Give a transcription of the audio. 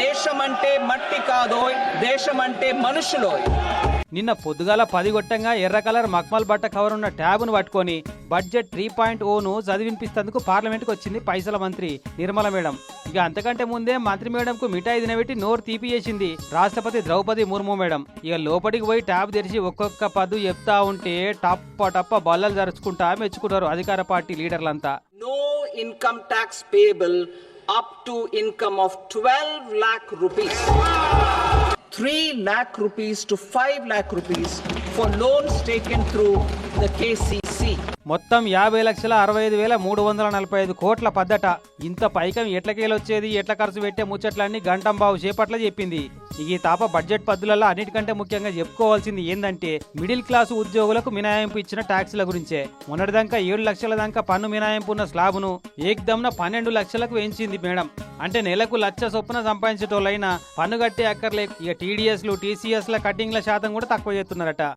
దేశం అంటే మట్టి కాదోయ్ దేశం అంటే మనుషులోయ్. నిన్న పొద్దుగాల పది గొట్టంగా ఎర్ర కలర్ మక్మల్ బట్ట కవర్ ఉన్న ట్యాబ్ను పట్టుకొని బడ్జెట్ త్రీ పాయింట్ ఓను చదివినిపిస్తేందుకు పార్లమెంట్కి వచ్చింది పైసల మంత్రి నిర్మల మేడం. ఇక అంతకంటే ముందే మంత్రి మేడంకు మిఠాయి తినబెట్టి నోరు తీపి చేసింది రాష్ట్రపతి ద్రౌపది ముర్ము మేడం. ఇక లోపలికి పోయి ట్యాబ్ తెరిచి ఒక్కొక్క పద్దు చెప్తా ఉంటే టప్ప టప్ప బల్లలు జరుచుకుంటా మెచ్చుకున్నారు అధికార పార్టీ లీడర్లంతా. No income tax payable up to income of 12 lakh rupees. 3 lakh rupees to 5 lakh rupees for loans taken through the KCC మొత్తం యాభై లక్షల అరవై ఐదు వేల మూడు వందల నలభై ఐదు కోట్ల పద్దట. ఇంత పైకం ఎట్లకేలొచ్చేది ఎట్ల ఖర్చు పెట్టే ముచ్చట్లన్నీ గంటంబావు చేపట్ల చెప్పింది. ఈ తాప బడ్జెట్ పద్దులలో అన్నిటికంటే ముఖ్యంగా చెప్పుకోవాల్సింది ఏందంటే మిడిల్ క్లాస్ ఉద్యోగులకు మినహాయింపు ఇచ్చిన ట్యాక్సుల గురించే. మొన్నటిదాకా ఏడు లక్షల దాకా పన్ను మినహాయింపు ఉన్న స్లాబ్ను ఏకదమ్న పన్నెండు లక్షలకు పెంచింది మేడం. అంటే నెలకు లక్ష చొప్పున సంపాదించేటోళ్ళైనా పన్ను కట్టే అక్కర్లే ఇక టీడీఎస్లు టీసీఎస్ల కట్టింగ్ల శాతం కూడా తక్కువ చేస్తున్నారట.